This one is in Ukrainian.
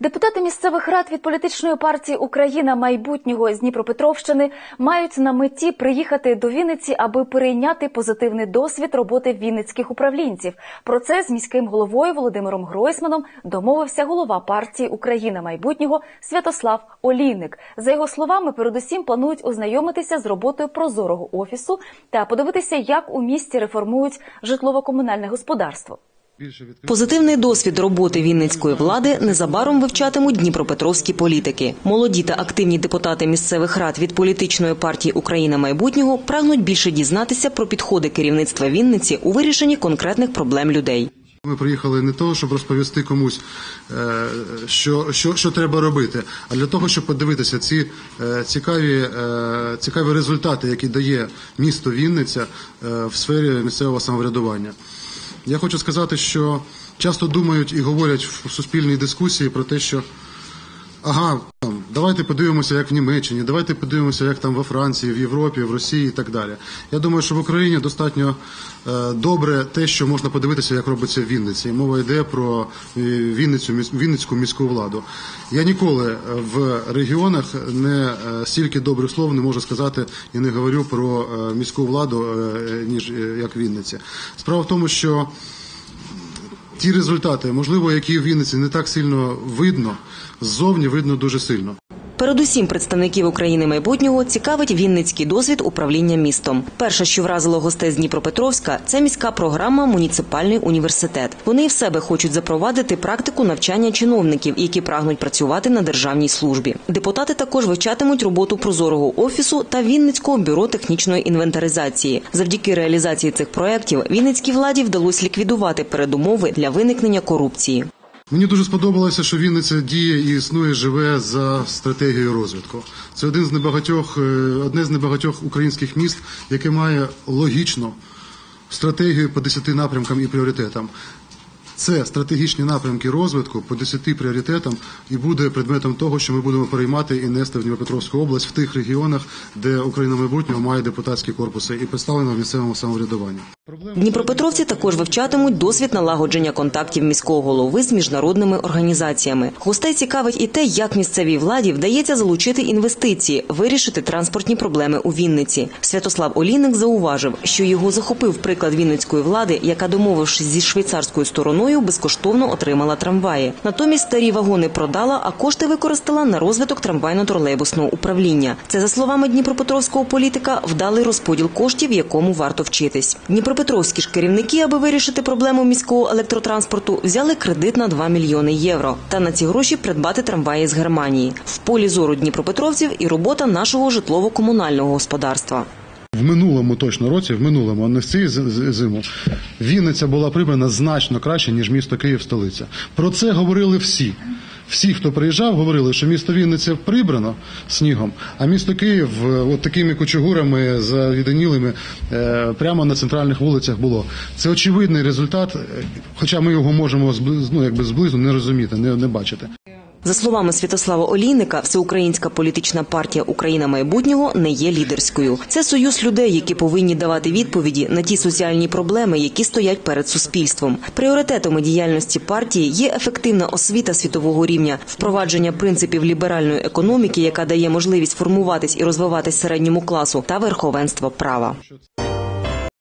Депутати місцевих рад від політичної партії Україна майбутнього з Дніпропетровщини мають на меті приїхати до Вінниці, аби перейняти позитивний досвід роботи вінницьких управлінців. Про це з міським головою Володимиром Гройсманом домовився голова партії Україна майбутнього Святослав Олійник. За його словами, передусім планують ознайомитися з роботою прозорого офісу та подивитися, як у місті реформують житлово-комунальне господарство. Позитивний досвід роботи вінницької влади незабаром вивчатимуть дніпропетровські політики. Молоді та активні депутати місцевих рад від політичної партії Україна майбутнього прагнуть більше дізнатися про підходи керівництва Вінниці у вирішенні конкретних проблем людей. Ми приїхали не того, щоб розповісти комусь, е, що, що, що треба робити, а для того, щоб подивитися ці е, цікаві, е, цікаві результати, які дає місто Вінниця в сфері місцевого самоврядування. Я хочу сказати, що часто думають і говорять в суспільній дискусії про те, що ага, давайте подивимося, як в Німеччині, давайте подивимося, як там во Франції, в Європі, в Росії і так далі. Я думаю, що в Україні достатньо е, добре те, що можна подивитися, як робиться в Вінниці. І мова йде про е, Вінницю, Вінницьку міську владу. Я ніколи е, в регіонах не стільки добрих слов не можу сказати і не говорю про міську владу, ніж як в Вінниці. Справа в тому, що ті результати, можливо, які в Вінниці не так сильно видно, ззовні видно дуже сильно. Передусім, представників України майбутнього цікавить вінницький досвід управління містом. Перше, що вразило гостей з Дніпропетровська, це міська програма Муніципальний університет. Вони в себе хочуть запровадити практику навчання чиновників, які прагнуть працювати на державній службі. Депутати також вивчатимуть роботу прозорого офісу та Вінницького бюро технічної інвентаризації. Завдяки реалізації цих проєктів Вінницькій владі вдалося ліквідувати передумови для виникнення корупції. Мені дуже сподобалося, що Вінниця діє і існує, живе за стратегією розвитку. Це один з небагатьох, е, одне з небагатьох українських міст, яке має логічну стратегію по десяти напрямкам і пріоритетам. Це стратегічні напрямки розвитку по десяти пріоритетам і буде предметом того, що ми будемо переймати і нести в Дніпропетровську область в тих регіонах, де Україна майбутнього має депутатські корпуси і представлена в місцевому самоврядуванні. Дніпропетровці також вивчатимуть досвід налагодження контактів міського голови з міжнародними організаціями. Гостей цікавить і те, як місцевій владі вдається залучити інвестиції, вирішити транспортні проблеми у Вінниці. Святослав Олійник зауважив, що його захопив приклад вінницької влади, яка, домовившись зі швейцарською стороною, безкоштовно отримала трамваї. Натомість старі вагони продала, а кошти використала на розвиток трамвайно-тролейбусного управління. Це за словами дніпропетровського політика, вдалий розподіл коштів, якому варто вчитись. Дніпропетровські ж керівники, аби вирішити проблему міського електротранспорту, взяли кредит на 2 мільйони євро та на ці гроші придбати трамваї з Германії. В полі зору дніпропетровців і робота нашого житлово-комунального господарства. В минулому точно році, в минулому, а не в цій зиму, Вінниця була прибрана значно краще, ніж місто Київ столиця. Про це говорили всі. Всі, хто приїжджав, говорили, що місто Вінниця прибрано снігом, а місто Київ е, от такими кучугурами завіденілими е, прямо на центральних вулицях було. Це очевидний результат, е, хоча ми його можемо ну, якби зблизу не розуміти, не, не бачити. За словами Святослава Олійника, всеукраїнська політична партія Україна майбутнього не є лідерською. Це союз людей, які повинні давати відповіді на ті соціальні проблеми, які стоять перед суспільством. Пріоритетами діяльності партії є ефективна освіта світового рівня, впровадження принципів ліберальної економіки, яка дає можливість формуватись і розвиватись середньому класу, та верховенство права.